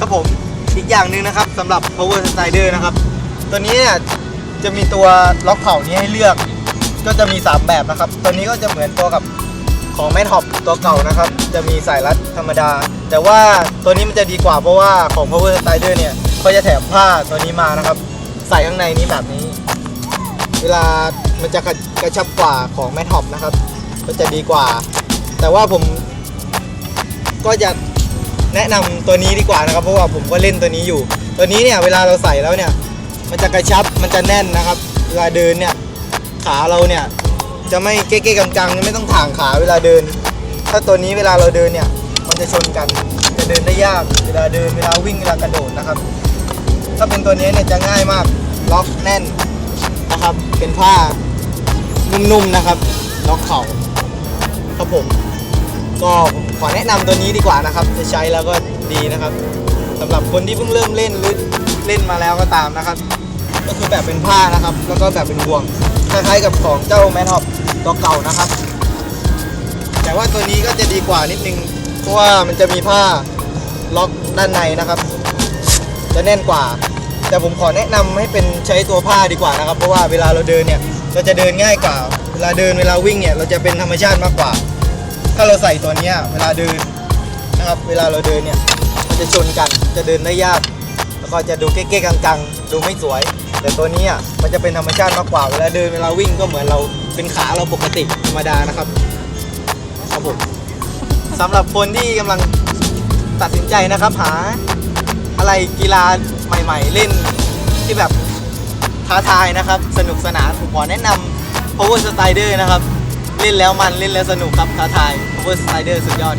ครับผมอีกอย่างหนึ่งนะครับสำหรับ power slider นะครับ ตัวนี้เนี่ยจะมีตัวล็อกเข่านี้ให้เลือก ก็จะมี 3 แบบนะครับ ตัวนี้ก็จะเหมือนตัวกับของแมทฮอปตัวเก่านะครับ จะมีสายรัดธรรมดา แต่ว่าตัวนี้มันจะดีกว่าเพราะว่าของ power slider เนี่ยเขาจะแถมผ้าตัวนี้มานะครับ ใส่ข้างในนี้แบบนี้ เวลามันจะกระกระชับกว่าของแมทฮอปนะครับ ก็จะดีกว่า แต่ว่าผมก็จะ แนะนำตัวนี้ดีกว่านะครับเพราะว่าผมก็เล่นตัวนี้อยู่ ตัวนี้เนี่ยเวลาเราใส่แล้วเนี่ยมันจะกระชับมันจะแน่นนะครับ เวลาเดินเนี่ยขาเราเนี่ยจะไม่เก๊ๆกังๆไม่ต้องถ่างขาเวลาเดิน ถ้าตัวนี้เวลาเราเดินเนี่ยมันจะชนกันจะเดินได้ยากเวลาเดินเวลาวิ่งเวลากระโดดนะครับ ถ้าเป็นตัวนี้เนี่ยจะง่ายมากล็อกแน่นนะครับเป็นผ้านุ่มๆนะครับ ล็อกเข่าครับผม ก็ขอแนะนำตัวนี้ดีกว่านะครับ จะใช้แล้วก็ดีนะครับสำหรับคนที่เพิ่งเริ่มเล่นหรือเล่นมาแล้วก็ตามนะครับ ก็คือแบบเป็นผ้านะครับ แล้วก็แบบเป็นบ่วงคล้ายๆกับของเจ้าแมนฮอปตัวเก่านะครับ แต่ว่าตัวนี้ก็จะดีกว่านิดนึงเพราะว่ามันจะมีผ้าล็อกด้านในนะครับ จะแน่นกว่า แต่ผมขอแนะนำให้เป็นใช้ตัวผ้าดีกว่านะครับ เพราะว่าเวลาเราเดินเนี่ยเราจะเดินง่ายกว่า เวลาเดินเวลาวิ่งเนี่ยเราจะเป็นธรรมชาติมากกว่า ถ้าเราใส่ตัวนี้เวลาเดินนะครับ เวลาเราเดินเนี่ยมันจะชนกันจะเดินได้ยาก แล้วก็จะดูเก๊ๆกังๆ ดูไม่สวย แต่ตัวนี้อะมันจะเป็นธรรมชาติมากกว่าเวลาเดินเวลาวิ่งก็เหมือนเราเป็นขาเราปกติธรรมดานะครับครับผมสำหรับคนที่กำลังตัดสินใจนะครับหาอะไรกีฬาใหม่ ๆ เล่นที่แบบท้าทายนะครับ สนุกสนานผมขอแนะนำ power slider นะครับ เล่นแล้วมันเล่นแล้วสนุกครับท้าทาย power slider สุดยอด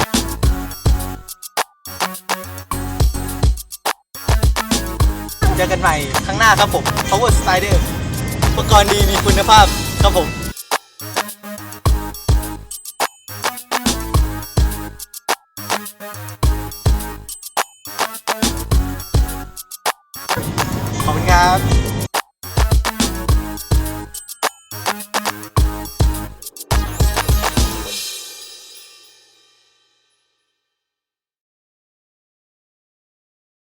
เจอกันใหม่ครั้งหน้าครับผม power slider อุปกรณ์ดีมีคุณภาพครับผมขอบคุณครับ